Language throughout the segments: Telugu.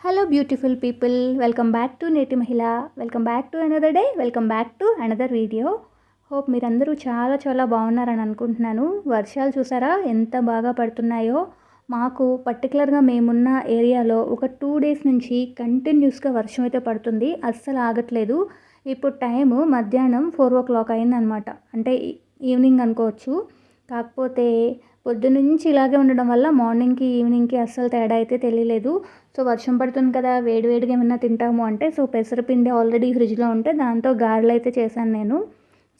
Hello beautiful people welcome back to నేటి మహిళ welcome back to another day welcome back to another video hope మీరందరూ చాలా చాలా బాగున్నారని అనుకుంటున్నాను. వర్షాలు చూసారా? ఎంత బాగా పడుతున్నాయో. మాకు పర్టికులర్గా మేమున్న ఏరియాలో ఒక టూ డేస్ నుంచి కంటిన్యూస్గా వర్షం అయితే పడుతుంది. అస్సలు ఆగట్లేదు. ఇప్పుడు టైము మధ్యాహ్నం ఫోర్ ఓ క్లాక్ అయిందనమాట అంటే ఈవినింగ్ అనుకోవచ్చు. కాకపోతే పొద్దునుంచి ఇలాగే ఉండడం వల్ల మార్నింగ్కి ఈవినింగ్కి అస్సలు తేడా అయితే తెలియలేదు. సో వర్షం పడుతుంది కదా వేడివేడిగా ఏమన్నా తింటాము అంటే సో పెసరపిండి ఆల్రెడీ ఫ్రిడ్జ్లో ఉంటే దాంతో గారెలు అయితే చేశాను నేను.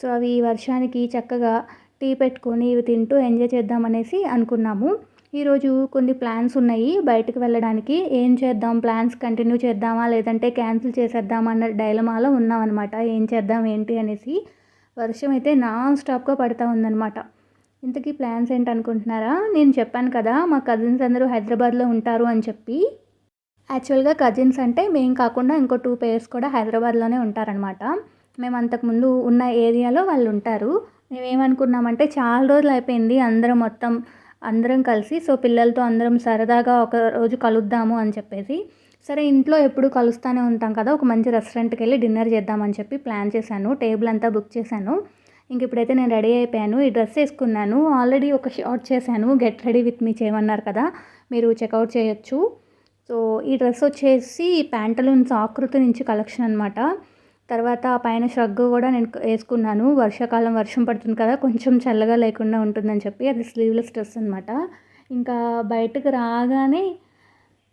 సో అవి వర్షానికి చక్కగా టీ పెట్టుకొని ఇవి తింటూ ఎంజాయ్ చేద్దామనేసి అనుకున్నాము. ఈరోజు కొన్ని ప్లాన్స్ ఉన్నాయి బయటకు వెళ్ళడానికి. ఏం చేద్దాం? ప్లాన్స్ కంటిన్యూ చేద్దామా? లేదంటే క్యాన్సిల్ చేసేద్దామా? అన్న డైలమాలో ఉన్నామన్నమాట. ఏం చేద్దాం? ఏంటి? అనేసి వర్షం అయితే నాన్ స్టాప్గా పడుతూ ఉందన్నమాట. ఇంతకీ ప్లాన్స్ ఏంటనుకుంటున్నారా? నేను చెప్పాను కదా మా కజిన్స్ అందరూ హైదరాబాద్లో ఉంటారు అని చెప్పి. యాక్చువల్గా కజిన్స్ అంటే మేము కాకుండా ఇంకో టూ పేర్స్ కూడా హైదరాబాద్లోనే ఉంటారనమాట. మేము అంతకుముందు ఉన్న ఏరియాలో వాళ్ళు ఉంటారు. మేమేమనుకున్నామంటే చాలా రోజులు అయిపోయింది అందరం మొత్తం అందరం కలిసి సో పిల్లలతో అందరం సరదాగా ఒక రోజు కలుద్దాము అని చెప్పేసి. సరే ఇంట్లో ఎప్పుడు కలుస్తూనే ఉంటాం కదా ఒక మంచి రెస్టారెంట్కి వెళ్ళి డిన్నర్ చేద్దామని చెప్పి ప్లాన్ చేశాను టేబుల్ అంతా బుక్ చేశాను. ఇంక ఇప్పుడైతే నేను రెడీ అయిపోయాను. ఈ డ్రెస్ వేసుకున్నాను. ఆల్రెడీ ఒక షార్ట్ చేశాను. గెట్ రెడీ విత్ మీ చేయమన్నారు కదా. మీరు చెక్అవుట్ చేయొచ్చు. సో ఈ డ్రెస్ వచ్చేసి ప్యాంటలూన్స్ ఆకృతి నుంచి కలెక్షన్ అనమాట తర్వాత పైన షగ్ కూడా నేను వేసుకున్నాను. వర్షాకాలం వర్షం పడుతుంది కదా. కొంచెం చల్లగా లేకుండా ఉంటుందని చెప్పి అది స్లీవ్లెస్ డ్రెస్ అనమాట ఇంకా బయటకు రాగానే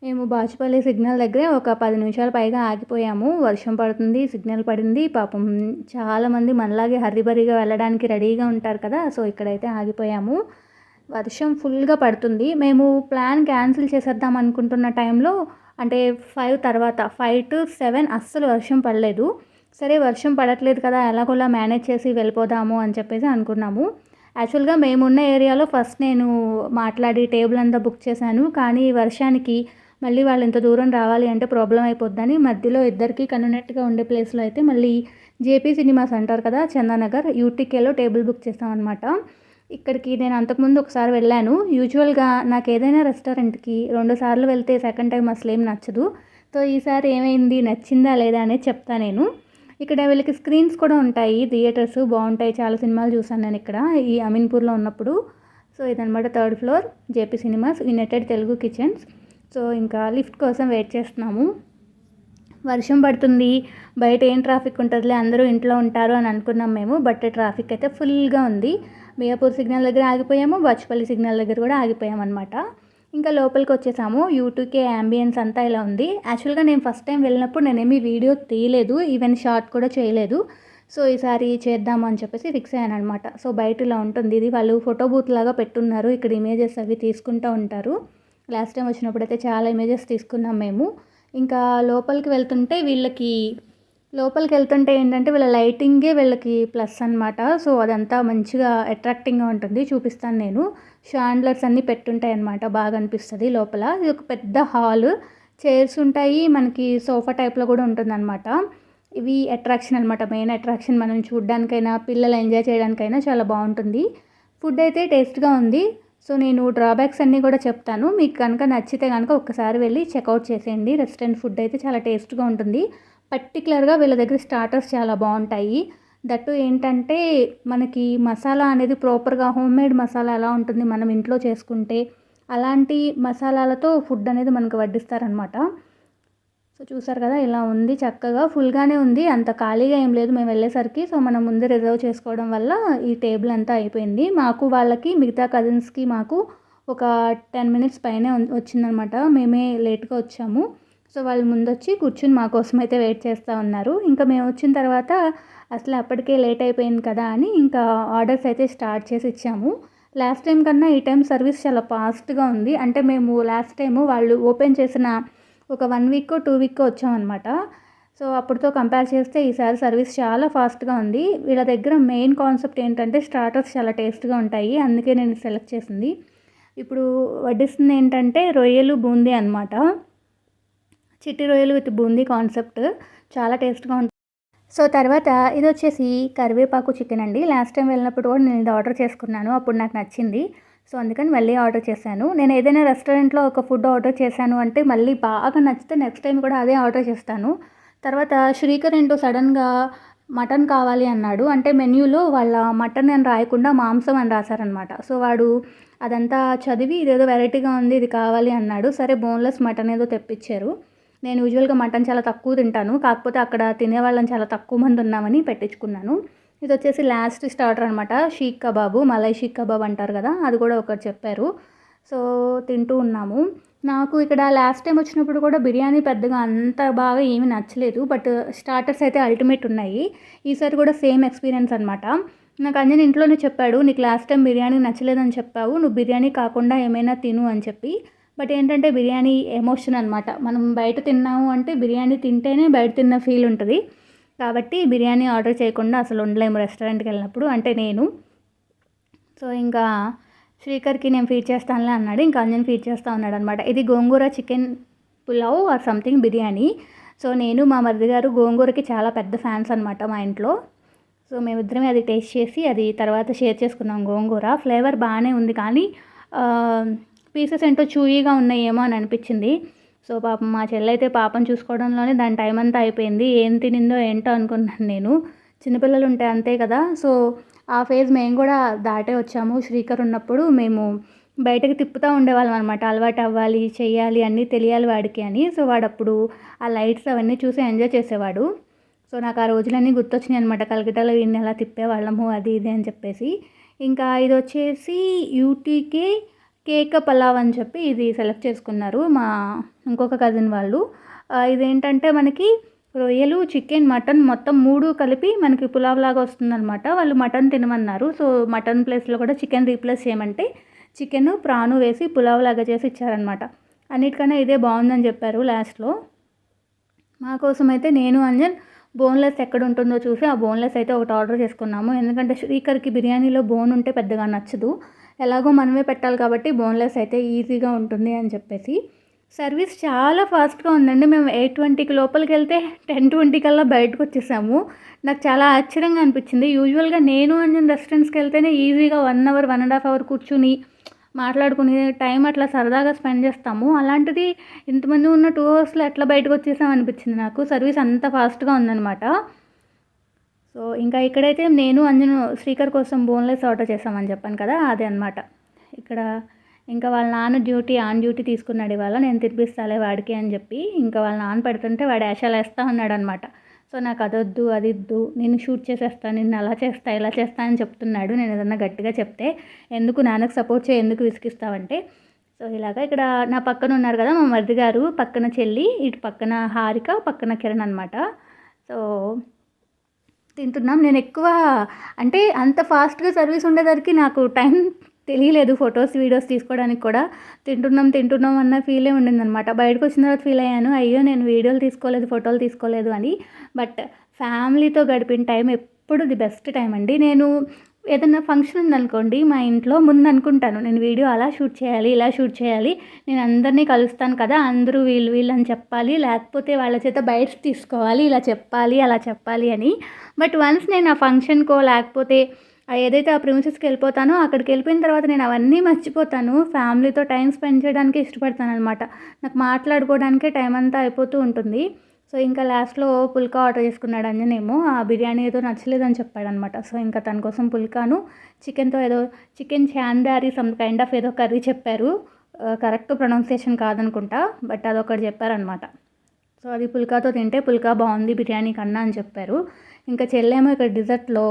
మేము బాచుపల్లి సిగ్నల్ దగ్గరే ఒక పది నిమిషాల పైగా ఆగిపోయాము. వర్షం పడుతుంది సిగ్నల్ పడింది. పాపం చాలామంది మనలాగే హరిబరిగా వెళ్ళడానికి రెడీగా ఉంటారు కదా సో ఇక్కడైతే ఆగిపోయాము. వర్షం ఫుల్గా పడుతుంది. మేము ప్లాన్ క్యాన్సిల్ చేసేద్దాం అనుకుంటున్న టైంలో అంటే ఫైవ్ తర్వాత ఫైవ్ టు సెవెన్ అస్సలు వర్షం పడలేదు. సరే వర్షం పడట్లేదు కదా ఎలాగోలా మేనేజ్ చేసి వెళ్ళిపోదాము అని చెప్పేసి అనుకున్నాము. యాక్చువల్గా మేమున్న ఏరియాలో ఫస్ట్ నేను మాట్లాడి టేబుల్ అంతా బుక్ చేశాను. కానీ వర్షానికి మళ్ళీ వాళ్ళు ఇంత దూరం రావాలి అంటే ప్రాబ్లం అయిపోద్దని మధ్యలో ఇద్దరికి కన్వీనెంట్గా ఉండే ప్లేస్లో అయితే మళ్ళీ జేపీ సినిమాస్ అంటారు కదా చందానగర్ యూటీకేలో టేబుల్ బుక్ చేస్తాం అనమాట ఇక్కడికి నేను అంతకుముందు ఒకసారి వెళ్ళాను. యూజువల్గా నాకు ఏదైనా రెస్టారెంట్కి రెండు సార్లు వెళ్తే సెకండ్ టైం అసలు ఏం నచ్చదు. సో ఈసారి ఏమైంది నచ్చిందా లేదా అనేది చెప్తా నేను. ఇక్కడ వీళ్ళకి స్క్రీన్స్ కూడా ఉంటాయి థియేటర్స్ బాగుంటాయి చాలా సినిమాలు చూసాను నేను ఇక్కడ ఈ అమీన్పూర్లో ఉన్నప్పుడు. సో ఇదనమాట third floor JP cinemas united Telugu kitchens. So ఇంకా లిఫ్ట్ కోసం వెయిట్ చేస్తున్నాము. వర్షం పడుతుంది. బయట ఏం ట్రాఫిక్ ఉంటుందిలే అందరూ ఇంట్లో ఉంటారు అని అనుకున్నాం మేము బట్ ట్రాఫిక్ అయితే ఫుల్గా ఉంది. మియాపూర్ సిగ్నల్ దగ్గర ఆగిపోయాము బచ్పల్లి సిగ్నల్ దగ్గర కూడా ఆగిపోయాము అనమాట ఇంకా లోపలికి వచ్చేసాము. యూట్యూబ్కే యాంబియన్స్ అంతా ఇలా ఉంది. యాక్చువల్గా నేను ఫస్ట్ టైం వెళ్ళినప్పుడు నేనేమి వీడియో తీయలేదు ఈవెన్ షార్ట్ కూడా చేయలేదు. సో ఈసారి చేద్దాము అని చెప్పేసి ఫిక్స్ అయ్యాను అనమాట సో బయట ఇలా ఉంటుంది. ఇది వాళ్ళు ఫోటో బూత్ లాగా పెట్టున్నారు. ఇక్కడ ఇమేజెస్ అవి తీసుకుంటూ ఉంటారు. లాస్ట్ టైం వచ్చినప్పుడు అయితే చాలా ఇమేజెస్ తీసుకున్నాం మేము. ఇంకా లోపలికి వెళ్తుంటే వీళ్ళకి లోపలికి వెళ్తుంటే ఏంటంటే వీళ్ళ లైటింగే వీళ్ళకి ప్లస్ అనమాట సో అదంతా మంచిగా అట్రాక్టింగ్గా ఉంటుంది. చూపిస్తాను నేను. షాండ్లర్స్ అన్నీ పెట్టుంటాయి అనమాట బాగా అనిపిస్తుంది లోపల. ఇది ఒక పెద్ద హాల్. చైర్స్ ఉంటాయి. మనకి సోఫా టైప్లో కూడా ఉంటుందన్నమాట. ఇవి అట్రాక్షన్ అనమాట మెయిన్ అట్రాక్షన్ మనం చూడడానికైనా పిల్లలు ఎంజాయ్ చేయడానికైనా చాలా బాగుంటుంది. ఫుడ్ అయితే టేస్ట్గా ఉంది. సో నేను డ్రాబ్యాక్స్ అన్నీ కూడా చెప్తాను. మీకు కనుక నచ్చితే కనుక ఒక్కసారి వెళ్ళి చెక్అవుట్ చేసేయండి. రెస్టారెంట్ ఫుడ్ అయితే చాలా టేస్ట్గా ఉంటుంది. పర్టికులర్గా వీళ్ళ దగ్గర స్టార్టర్స్ చాలా బాగుంటాయి. దట్టు ఏంటంటే మనకి మసాలా అనేది ప్రాపర్గా హోమ్ మేడ్ మసాలా ఎలా ఉంటుంది మనం ఇంట్లో చేసుకుంటే అలాంటి మసాలాలతో ఫుడ్ అనేది మనకు వడ్డిస్తారనమాట సో చూసారు కదా ఇలా ఉంది చక్కగా ఫుల్గానే ఉంది. అంత ఖాళీగా ఏం లేదు. మేము వెళ్ళేసరికి సో మనం ముందే రిజర్వ్ చేసుకోవడం వల్ల ఈ టేబుల్ అంతా అయిపోయింది. మాకు వాళ్ళకి మిగతా కజిన్స్కి మాకు ఒక టెన్ మినిట్స్ పైనే వచ్చిందనమాట. మేమే లేట్గా వచ్చాము. సో వాళ్ళు ముందు వచ్చి కూర్చుని మా కోసం అయితే వెయిట్ చేస్తూ ఉన్నారు. ఇంకా మేము వచ్చిన తర్వాత అసలు అప్పటికే లేట్ అయిపోయింది కదా అని ఇంకా ఆర్డర్స్ అయితే స్టార్ట్ చేసి ఇచ్చాము. లాస్ట్ టైం కన్నా ఈ టైం సర్వీస్ చాలా ఫాస్ట్గా ఉంది. అంటే మేము లాస్ట్ టైము వాళ్ళు ఓపెన్ చేసిన ఒక వన్ వీక్ టూ వీక్ వచ్చామన్నమాట. సో అప్పుడుతో కంపేర్ చేస్తే ఈసారి సర్వీస్ చాలా ఫాస్ట్గా ఉంది. వీళ్ళ దగ్గర మెయిన్ కాన్సెప్ట్ ఏంటంటే స్టార్టర్స్ చాలా టేస్ట్గా ఉంటాయి. అందుకే నేను సెలెక్ట్ చేసింది. ఇప్పుడు వడ్డిస్తుంది ఏంటంటే రొయ్యలు బూందీ అనమాట చిట్టి రొయ్యలు విత్ బూందీ కాన్సెప్ట్ చాలా టేస్ట్గా ఉంటుంది సో తర్వాత ఇది వచ్చేసి కరివేపాకు చికెన్ అండి. లాస్ట్ టైం వెళ్ళినప్పుడు కూడా నేను ఇది ఆర్డర్ చేసుకున్నాను. అప్పుడు నాకు నచ్చింది. సో అందుకని మళ్ళీ ఆర్డర్ చేశాను. నేను ఏదైనా రెస్టారెంట్లో ఒక ఫుడ్ ఆర్డర్ చేశాను అంటే మళ్ళీ బాగా నచ్చితే నెక్స్ట్ టైం కూడా అదే ఆర్డర్ చేస్తాను. తర్వాత శ్రీకర్ ఏంటో సడన్గా మటన్ కావాలి అన్నాడు. అంటే మెన్యూలో వాళ్ళ మటన్ అని రాయకుండా మాంసం అని రాశారనమాట సో వాడు అదంతా చదివి ఇదేదో వెరైటీగా ఉంది ఇది కావాలి అన్నాడు. సరే బోన్లెస్ మటన్ ఏదో తెప్పించారు. నేను యూజువల్గా మటన్ చాలా తక్కువ తింటాను. కాకపోతే అక్కడ తినేవాళ్ళని చాలా తక్కువ మంది ఉన్నామని పెట్టించుకున్నాను. ఇది వచ్చేసి లాస్ట్ స్టార్టర్ అనమాట షీక్ కబాబు మలై షీక్ కబాబ్ అంటారు కదా అది కూడా ఒకటి చెప్పారు. సో తింటూ ఉన్నాము. నాకు ఇక్కడ లాస్ట్ టైం వచ్చినప్పుడు కూడా బిర్యానీ పెద్దగా అంత బాగా ఏమీ నచ్చలేదు బట్ స్టార్టర్స్ అయితే అల్టిమేట్ ఉన్నాయి. ఈసారి కూడా సేమ్ ఎక్స్పీరియన్స్ అనమాట నాకు అంజన్ ఇంట్లోనే చెప్పాడు నీకు లాస్ట్ టైం బిర్యానీ నచ్చలేదని చెప్పావు నువ్వు బిర్యానీ కాకుండా ఏమైనా తిను అని చెప్పి. బట్ ఏంటంటే బిర్యానీ ఎమోషన్ అనమాట మనం బయట తిన్నాము అంటే బిర్యానీ తింటేనే బయట తిన్న ఫీల్ ఉంటుంది. కాబట్టి బిర్యానీ ఆర్డర్ చేయకుండా అసలు ఉండలేము రెస్టారెంట్కి వెళ్ళినప్పుడు. అంటే నేను. సో ఇంకా శ్రీకర్కి నేను ఫీడ్ చేస్తానులే అన్నాడు. ఇంకా అంజన్ ఫీడ్ చేస్తా ఉన్నాడు అనమాట ఇది gongura chicken pulao or something biryani. So నేను మా మరిది గారు గోంగూరకి చాలా పెద్ద ఫ్యాన్స్ అనమాట మా ఇంట్లో. సో మేమిద్దరమే అది టేస్ట్ చేసి అది తర్వాత షేర్ చేసుకున్నాం గోంగూర. ఫ్లేవర్ బాగానే ఉంది కానీ పీసెస్ ఏంటో చూయిగా ఉన్నాయేమో అని అనిపించింది. సో పాపం మా చెల్లైతే పాపం చూసుకోవడంలోనే దాని టైం అంతా అయిపోయింది. ఏం తినిందో ఏంటో అనుకున్నాను నేను. చిన్నపిల్లలు ఉంటే అంతే కదా. సో ఆ ఫేజ్ మేము కూడా దాటే వచ్చాము. శ్రీకర్ ఉన్నప్పుడు మేము బయటకు తిప్పుతూ ఉండేవాళ్ళం అనమాట అలవాటు అవ్వాలి చేయాలి అన్నీ తెలియాలి వాడికి అని. సో వాడు అప్పుడు ఆ లైట్స్ అవన్నీ చూసి ఎంజాయ్ చేసేవాడు. సో నాకు ఆ రోజులన్నీ గుర్తొచ్చినాయి అనమాట కలకటాలో వీడిని ఎలా తిప్పేవాళ్ళము అది ఇది అని చెప్పేసి. ఇంకా ఇది వచ్చేసి యూటీకే కేక్ పలావ్ అని చెప్పి ఇది సెలెక్ట్ చేసుకున్నారు మా ఇంకొక కజిన్ వాళ్ళు. ఇదేంటంటే మనకి రొయ్యలు చికెన్ మటన్ మొత్తం మూడు కలిపి మనకి పులావ్ లాగా వస్తుందన్నమాట. వాళ్ళు మటన్ తినమన్నారు. సో మటన్ ప్లేస్లో కూడా చికెన్ రీప్లేస్ చేయమంటే చికెన్ ప్రాను వేసి పులావ్ లాగా చేసి ఇచ్చారనమాట అన్నిటికన్నా ఇదే బాగుందని చెప్పారు లాస్ట్లో మా కోసం అయితే నేను అంజన్ బోన్లెస్ ఎక్కడ ఉంటుందో చూసి ఆ బోన్లెస్ అయితే ఒకటి ఆర్డర్ చేసుకున్నాము. ఎందుకంటే శ్రీకర్కి బిర్యానీలో బోన్ ఉంటే పెద్దగా నచ్చదు. ఎలాగో మనమే పెట్టాలి కాబట్టి బోన్లెస్ అయితే ఈజీగా ఉంటుంది అని చెప్పేసి. సర్వీస్ చాలా ఫాస్ట్గా ఉందండి. మేము ఎయిట్ ట్వంటీకి లోపలికి వెళ్తే టెన్ ట్వంటీ కల్లా బయటకు వచ్చేసాము. నాకు చాలా ఆశ్చర్యంగా అనిపించింది. యూజువల్గా నేను అంజన్ రెస్టారెంట్స్కి వెళ్తేనే ఈజీగా one hour one and half hour కూర్చుని మాట్లాడుకుని టైం అట్లా సరదాగా స్పెండ్ చేస్తాము. అలాంటిది ఇంతమంది ఉన్న టూ అవర్స్లో ఎట్లా బయటకు వచ్చేసాం అనిపించింది నాకు. సర్వీస్ అంత ఫాస్ట్గా ఉందన్నమాట. ఇంకా ఇక్కడైతే నేను అంజను శ్రీకర్ కోసం బోన్లెస్ ఆర్డర్ చేసామని చెప్పాను కదా అదే అనమాట ఇక్కడ ఇంకా వాళ్ళ నాన్న డ్యూటీ ఆన్ డ్యూటీ తీసుకున్నాడు ఇవాళ నేను తినిపిస్తాలే వాడికి అని చెప్పి ఇంకా వాళ్ళ నాన్న పెడుతుంటే వాడు యాషాలు వేస్తూ ఉన్నాడు అనమాట సో నాకు అదొద్దు అది ఇద్దు నేను షూట్ చేసేస్తాను నిన్ను అలా చేస్తా ఇలా చేస్తా అని చెప్తున్నాడు. నేను ఏదన్నా గట్టిగా చెప్తే ఎందుకు నాన్నకు సపోర్ట్ చేయి ఎందుకు విసిగిస్తావంటే. సో ఇలాగ ఇక్కడ నా పక్కన ఉన్నారు కదా మా మరిది గారు పక్కన చెల్లి ఇటు పక్కన హారిక పక్కన కిరణ్ అనమాట సో తింటున్నాం. నేను ఎక్కువ అంటే అంత ఫాస్ట్గా సర్వీస్ ఉండేసరికి నాకు టైం తెలియలేదు ఫొటోస్ వీడియోస్ తీసుకోవడానికి కూడా. తింటున్నాం తింటున్నాం అన్న ఫీలే ఉండిందనమాట బయటకు వచ్చిన తర్వాత ఫీల్ అయ్యాను. అయ్యో నేను వీడియోలు తీసుకోలేదు ఫోటోలు తీసుకోలేదు అని. బట్ ఫ్యామిలీతో గడిపిన టైం ఎప్పుడు ది బెస్ట్ టైం అండి. నేను ఏదైనా ఫంక్షన్ ఉందనుకోండి మా ఇంట్లో ముందు అనుకుంటాను నేను వీడియో అలా షూట్ చేయాలి ఇలా షూట్ చేయాలి నేను అందరినీ కలుస్తాను కదా అందరూ వీళ్ళు వీళ్ళు అని చెప్పాలి లేకపోతే వాళ్ళ చేత బయట తీసుకోవాలి ఇలా చెప్పాలి అలా చెప్పాలి అని. బట్ వన్స్ నేను ఆ ఫంక్షన్కో లేకపోతే ఏదైతే ఆ ప్రిమిసెస్కి వెళ్ళిపోతానో అక్కడికి వెళ్ళిపోయిన తర్వాత నేను అవన్నీ మర్చిపోతాను. ఫ్యామిలీతో టైం స్పెండ్ చేయడానికి ఇష్టపడతాను అనమాట నాకు మాట్లాడుకోవడానికే టైం అంతా అయిపోతూ ఉంటుంది. సో ఇంకా లాస్ట్లో పుల్కా ఆర్డర్ చేసుకున్నాడు అంజనేమో ఆ బిర్యానీ ఏదో నచ్చలేదని చెప్పాడు అనమాట సో ఇంకా తన కోసం పుల్కాను చికెన్తో ఏదో చికెన్ చాందారి సమ్ కైండ్ ఆఫ్ ఏదో కర్రీ చెప్పారు. కరెక్ట్ ప్రొనౌన్సియేషన్ కాదనుకుంటా బట్ అదొకటి చెప్పారనమాట. సో అది పుల్కాతో తింటే పుల్కా బాగుంది బిర్యానీ కన్నా అని చెప్పారు. ఇంకా చెల్లేమో ఇక్కడ డిజర్ట్లో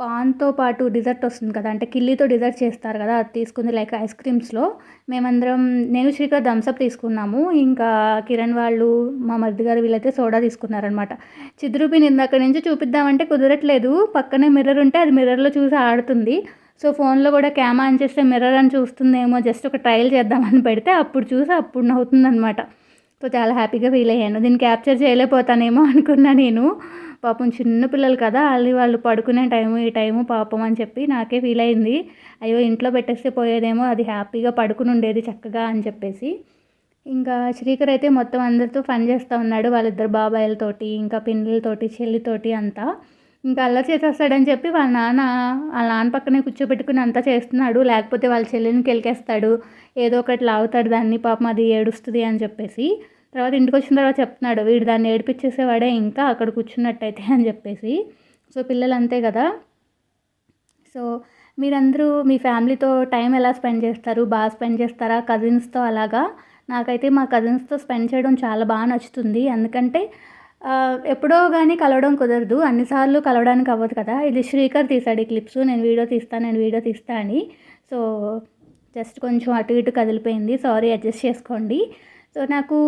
పాన్తో పాటు డిజర్ట్ వస్తుంది కదా అంటే కిల్లీతో డిజర్ట్ చేస్తారు కదా అది తీసుకుంది లైక్ ఐస్ క్రీమ్స్లో. మేమందరం నేను శ్రీకర్ థమ్స్అప్ తీసుకున్నాము. ఇంకా కిరణ్ వాళ్ళు మా మరిది గారు వీళ్ళైతే సోడా తీసుకున్నారనమాట. చిద్రూపిని ఇందాక నుంచి చూపిద్దామంటే కుదరట్లేదు. పక్కనే మిర్రర్ ఉంటే అది మిర్రర్లో చూసి ఆడుతుంది. సో ఫోన్లో కూడా క్యామ్ ఆన్ చేస్తే మిర్రర్ అని చూస్తుందేమో జస్ట్ ఒక ట్రయల్ చేద్దామని పెడితే అప్పుడు చూసి అప్పుడు నవ్వుతుందనమాట. సో చాలా హ్యాపీగా ఫీల్ అయ్యాను. దీన్ని క్యాప్చర్ చేయలేకపోతానేమో అనుకున్నా నేను. పాపం చిన్న పిల్లలు కదా వాళ్ళు వాళ్ళు పడుకునే టైము ఈ టైము పాపం అని చెప్పి నాకే ఫీల్ అయింది. అయ్యో ఇంట్లో పెట్టేస్తే పోయేదేమో అది హ్యాపీగా పడుకుని ఉండేది చక్కగా అని చెప్పేసి. ఇంకా శ్రీకర్ అయితే మొత్తం అందరితో ఫన్ చేస్తూ ఉన్నాడు వాళ్ళిద్దరు బాబాయిలతోటి ఇంకా పిన్నులతోటి చెల్లితోటి అంతా. ఇంకా అల్లరి చేసేస్తాడని చెప్పి వాళ్ళ నాన్న వాళ్ళ నాన్న పక్కనే కూర్చోబెట్టుకుని అంతా చేస్తున్నాడు. లేకపోతే వాళ్ళ చెల్లిని కెలికేస్తాడు. ఏదో ఒకటి లాగుతాడు దాన్ని పాపం అది ఏడుస్తుంది అని చెప్పేసి. తర్వాత ఇంటికి వచ్చిన తర్వాత చెప్తున్నాడు వీడు దాన్ని ఏడిపించేసేవాడే ఇంకా అక్కడ కూర్చున్నట్టయితే అని చెప్పేసి. సో పిల్లలు అంతే కదా. సో మీరందరూ మీ ఫ్యామిలీతో టైం ఎలా స్పెండ్ చేస్తారు? బాగా స్పెండ్ చేస్తారా? కజిన్స్తో అలాగా? నాకైతే మా కజిన్స్తో స్పెండ్ చేయడం చాలా బాగా నచ్చుతుంది. ఎందుకంటే ఎప్పుడో కానీ కలవడం కుదరదు. అన్నిసార్లు కలవడానికి అవ్వదు కదా. ఇది శ్రీకర్ తీసాడు ఈ క్లిప్స్. నేను వీడియో తీస్తాను నేను వీడియో తీస్తా అని. సో జస్ట్ కొంచెం అటు ఇటు కదిలిపోయింది. సారీ అడ్జస్ట్ చేసుకోండి. సో నాకు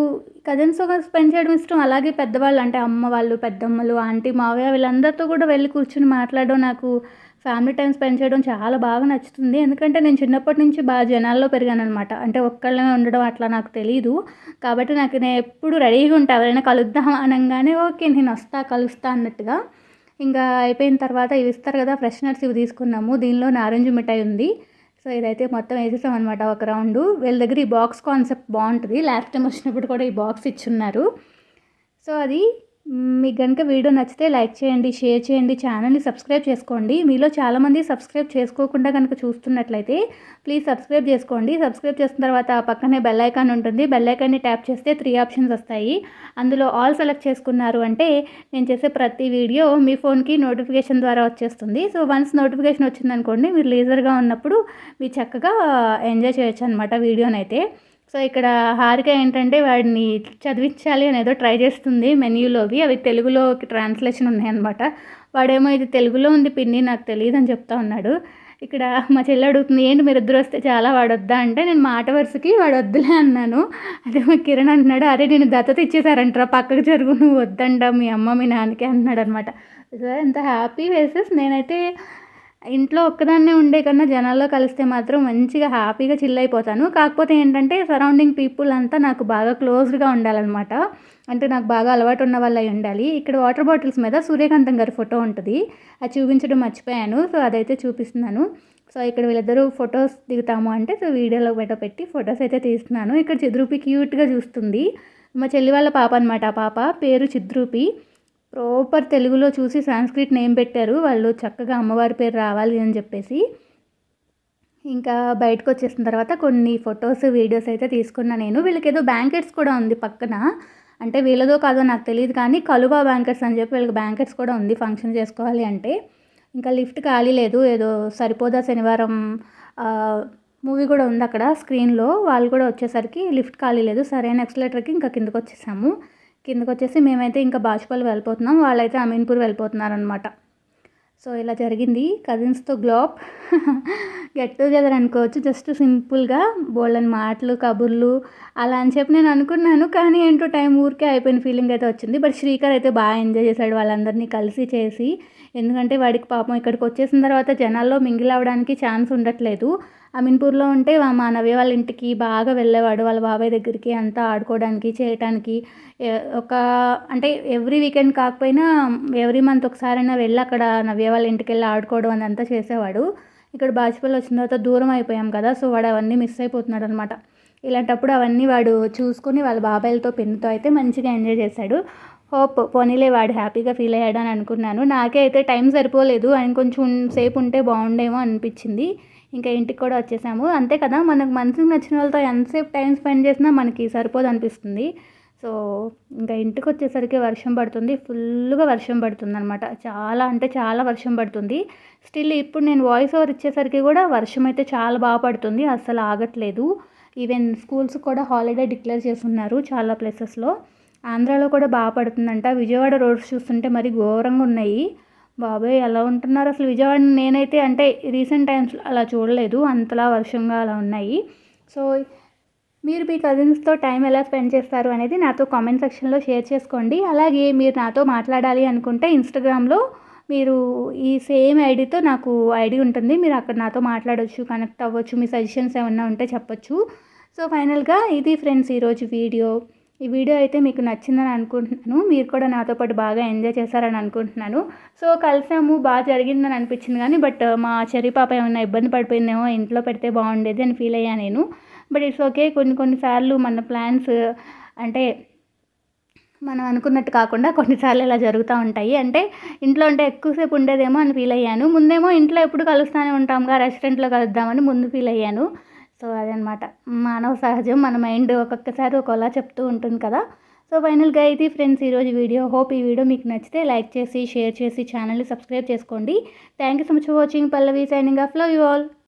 కజిన్స్తో స్పెండ్ చేయడం ఇష్టం. అలాగే పెద్దవాళ్ళు అంటే అమ్మ వాళ్ళు పెద్దమ్మలు ఆంటీ మావయ్య వీళ్ళందరితో కూడా వెళ్ళి కూర్చుని మాట్లాడడం నాకు ఫ్యామిలీ టైం స్పెండ్ చేయడం చాలా బాగా నచ్చుతుంది. ఎందుకంటే నేను చిన్నప్పటి నుంచి బాగా జనాల్లో పెరిగాను అనమాట అంటే ఒక్కళ్ళనే ఉండడం అట్లా నాకు తెలియదు కాబట్టి నాకు నేను ఎప్పుడు రెడీగా ఉంటా. ఎవరైనా కలుద్దాం అనగానే ఓకే నేను వస్తా కలుస్తా అన్నట్టుగా. ఇంకా అయిపోయిన తర్వాత ఇవి ఇస్తారు కదా ఫ్రెషనర్స్ ఇవి తీసుకున్నాము. దీనిలో నారింజ మిఠాయి ఉంది. సో ఇదైతే మొత్తం వేసేసాం అనమాట ఒక రౌండ్. వీళ్ళ దగ్గర ఈ బాక్స్ కాన్సెప్ట్ బాగుంటుంది. లాస్ట్ టైం వచ్చినప్పుడు కూడా ఈ బాక్స్ ఇచ్చున్నారు. సో అది మీకు కనుక వీడియో నచ్చితే లైక్ చేయండి షేర్ చేయండి ఛానల్ని సబ్స్క్రైబ్ చేసుకోండి. మీలో చాలామంది సబ్స్క్రైబ్ చేసుకోకుండా కనుక చూస్తున్నట్లయితే ప్లీజ్ సబ్స్క్రైబ్ చేసుకోండి. సబ్స్క్రైబ్ చేసిన తర్వాత పక్కనే బెల్ ఐకాన్ ఉంటుంది. బెల్ ఐకాన్ని ట్యాప్ చేస్తే త్రీ ఆప్షన్స్ వస్తాయి. అందులో ఆల్ సెలెక్ట్ చేసుకున్నారు అంటే నేను చేసే ప్రతి వీడియో మీ ఫోన్కి నోటిఫికేషన్ ద్వారా వచ్చేస్తుంది. సో వన్స్ నోటిఫికేషన్ వచ్చిందనుకోండి మీరు లీజర్గా ఉన్నప్పుడు మీరు చక్కగా ఎంజాయ్ చేయొచ్చు అనమాట వీడియోనైతే. సో ఇక్కడ హారిక ఏంటంటే వాడిని చదివించాలి అని ఏదో ట్రై చేస్తుంది మెన్యూలోవి అవి తెలుగులో ట్రాన్స్లేషన్ ఉన్నాయన్నమాట. వాడేమో ఇది తెలుగులో ఉంది పిన్ని నాకు తెలియదు అని చెప్తా ఉన్నాడు. ఇక్కడ మా చెల్లి అడుగుతుంది ఏంటి మీరు ఇద్దరు వస్తే చాలా వాడొద్దా? అంటే నేను మాట వరుసకి వాడు వద్దులే అన్నాను. అదే మా కిరణ్ అంటున్నాడు అరే నేను దత్తత ఇచ్చేసారంటారా పక్కకు జరుగు నువ్వు వద్దంట మీ అమ్మ మీ నాన్నకి అన్నాడు అనమాట ఎంత హ్యాపీ వేసెస్. నేనైతే ఇంట్లో ఒక్కదాన్నే ఉండే కన్నా జనాల్లో కలిస్తే మాత్రం మంచిగా హ్యాపీగా చిల్ అయిపోతాను. కాకపోతే ఏంటంటే సరౌండింగ్ పీపుల్ అంతా నాకు బాగా క్లోజ్డ్గా ఉండాలన్నమాట. అంటే నాకు బాగా అలవాటు ఉన్న వాళ్ళు అయి ఉండాలి. ఇక్కడ వాటర్ బాటిల్స్ మీద సూర్యకాంతం గారి ఫోటో ఉంటుంది. అది చూపించడం మర్చిపోయాను. సో అదైతే చూపిస్తున్నాను. సో ఇక్కడ వీళ్ళిద్దరూ ఫొటోస్ దిగుతాము అంటే సో వీడియోలో బయట పెట్టి ఫొటోస్ అయితే తీస్తున్నాను. ఇక్కడ చిద్రూపి క్యూట్గా చూస్తుంది. మా చెల్లి వాళ్ళ పాప అనమాట ఆ పాప పేరు చిద్రూపి. ప్రాపర్ తెలుగులో చూసి సాంస్క్రిట్ నేమ్ పెట్టారు. వాళ్ళు చక్కగా అమ్మవారి పేరు రావాలి అని చెప్పేసి. ఇంకా బయటకు వచ్చేసిన తర్వాత కొన్ని ఫొటోస్ వీడియోస్ అయితే తీసుకున్నా నేను. వీళ్ళకి ఏదో బ్యాంకెట్స్ కూడా ఉంది పక్కన. అంటే వీళ్ళదో కాదో నాకు తెలియదు కానీ కలువ బ్యాంకెట్స్ అని చెప్పి వీళ్ళకి బ్యాంకెట్స్ కూడా ఉంది ఫంక్షన్ చేసుకోవాలి అంటే. ఇంకా లిఫ్ట్ ఖాళీ లేదు. ఏదో సరిపోదా శనివారం మూవీ కూడా ఉంది అక్కడ స్క్రీన్లో వాళ్ళు కూడా వచ్చేసరికి లిఫ్ట్ ఖాళీ లేదు. సరైన ఎక్స్లేటర్కి ఇంకా కిందకు వచ్చేసాము. కిందకు వచ్చేసి మేమైతే ఇంకా బాచుపల్లి వెళ్ళిపోతున్నాం. వాళ్ళైతే అమీన్పూర్ వెళ్ళిపోతున్నారనమాట సో ఇలా జరిగింది. కజిన్స్తో గ్లోప్ గెట్ టుగెదర్ అనుకోవచ్చు. జస్ట్ సింపుల్గా బోళ్ళని మాటలు కబుర్లు అలా అని చెప్పి నేను అనుకున్నాను. కానీ ఏంటో టైం ఊరికే అయిపోయిన ఫీలింగ్ అయితే వచ్చింది. బట్ శ్రీకర్ అయితే బాగా ఎంజాయ్ చేశాడు వాళ్ళందరినీ కలిసి చేసి. ఎందుకంటే వాడికి పాపం ఇక్కడికి వచ్చేసిన తర్వాత జనాల్లో మింగిల్ అవ్వడానికి ఛాన్స్ ఉండట్లేదు. అమీన్పూర్లో ఉంటే మా నవ్య వాళ్ళ ఇంటికి బాగా వెళ్ళేవాడు. వాళ్ళ బాబాయ్ దగ్గరికి అంతా ఆడుకోవడానికి చేయటానికి ఒక అంటే ఎవ్రీ వీకెండ్ కాకపోయినా ఎవ్రీ మంత్ ఒకసారైనా వెళ్ళి అక్కడ నవ్య వాళ్ళ ఇంటికి వెళ్ళి ఆడుకోవడం అదంతా చేసేవాడు. ఇక్కడ బాజ్పల్లి వచ్చిన తర్వాత దూరం అయిపోయాం కదా సో వాడు అవన్నీ మిస్ అయిపోతున్నాడు అనమాట ఇలాంటప్పుడు అవన్నీ వాడు చూసుకుని వాళ్ళ బాబాయ్లతో పిన్నుతో అయితే మంచిగా ఎంజాయ్ చేశాడు. హోప్ పోనీలే వాడు హ్యాపీగా ఫీల్ అయ్యాడు అని అనుకున్నాను. నాకే అయితే టైం సరిపోలేదు. ఆయన కొంచెం సేపు ఉంటే బాగుండేమో అనిపించింది. ఇంకా ఇంటికి కూడా వచ్చేసాము. అంతే కదా మనకు మనసుకు నచ్చిన వాళ్ళతో ఎంతసేపు టైం స్పెండ్ చేసినా మనకి సరిపోదు అనిపిస్తుంది. సో ఇంకా ఇంటికి వచ్చేసరికి వర్షం పడుతుంది. ఫుల్గా వర్షం పడుతుంది అనమాట చాలా అంటే చాలా వర్షం పడుతుంది. స్టిల్ ఇప్పుడు నేను వాయిస్ ఓవర్ ఇచ్చేసరికి కూడా వర్షం అయితే చాలా బాగా పడుతుంది. అస్సలు ఆగట్లేదు. ఈవెన్ స్కూల్స్ కూడా హాలిడే డిక్లేర్ చేస్తున్నారు చాలా ప్లేసెస్లో. ఆంధ్రాలో కూడా బాగా పడుతుందంట. విజయవాడ రోడ్స్ చూస్తుంటే మరి ఘోరంగా ఉన్నాయి. బాబాయ్ ఎలా ఉంటున్నారు? అసలు విజయవాడ నేనైతే అంటే రీసెంట్ టైమ్స్ అలా చూడలేదు. అంతలా వర్షంగా అలా ఉన్నాయి. సో మీరు మీ కజిన్స్తో టైం ఎలా స్పెండ్ చేస్తారు అనేది నాతో కామెంట్ సెక్షన్లో షేర్ చేసుకోండి. అలాగే మీరు నాతో మాట్లాడాలి అనుకుంటే ఇన్స్టాగ్రామ్లో మీరు ఈ సేమ్ ఐడితో నాకు ఐడి ఉంటుంది. మీరు అక్కడ నాతో మాట్లాడవచ్చు కనెక్ట్ అవ్వచ్చు. మీ సజెషన్స్ ఏమన్నా ఉంటే చెప్పొచ్చు. సో ఫైనల్గా ఇది ఫ్రెండ్స్ ఈరోజు వీడియో. ఈ వీడియో అయితే మీకు నచ్చిందని అనుకుంటున్నాను. మీరు కూడా నాతో పాటు బాగా ఎంజాయ్ చేశారని అనుకుంటున్నాను. సో కలిసాము బాగా జరిగిందని అనిపించింది కానీ బట్ మా చెర్రీ పాప ఏమైనా ఇబ్బంది పడిపోయిందేమో ఇంట్లో పెడితే బాగుండేది అని ఫీల్ అయ్యా నేను. But it's okay. కొన్ని కొన్నిసార్లు మన ప్లాన్స్ అంటే మనం అనుకున్నట్టు కాకుండా కొన్నిసార్లు ఇలా జరుగుతూ ఉంటాయి. అంటే ఇంట్లో ఉంటే ఎక్కువసేపు ఉండేదేమో అని ఫీల్ అయ్యాను. ముందేమో ఇంట్లో ఎప్పుడు కలుస్తూనే ఉంటాంగా రెస్టారెంట్లో కలుద్దామని ముందు ఫీల్ అయ్యాను. సో అదనమాట. మానవ సహజం మన మైండ్ ఒక్కొక్కసారి ఒకలా చెప్తూ ఉంటుంది కదా. సో ఫైనల్గా ఇది ఫ్రెండ్స్ ఈరోజు వీడియో హోప్ ఈ వీడియో మీకు నచ్చితే లైక్ చేసి షేర్ చేసి ఛానల్ని సబ్స్క్రైబ్ చేసుకోండి. Thank you so much for watching. Pallavi signing off. Love you all.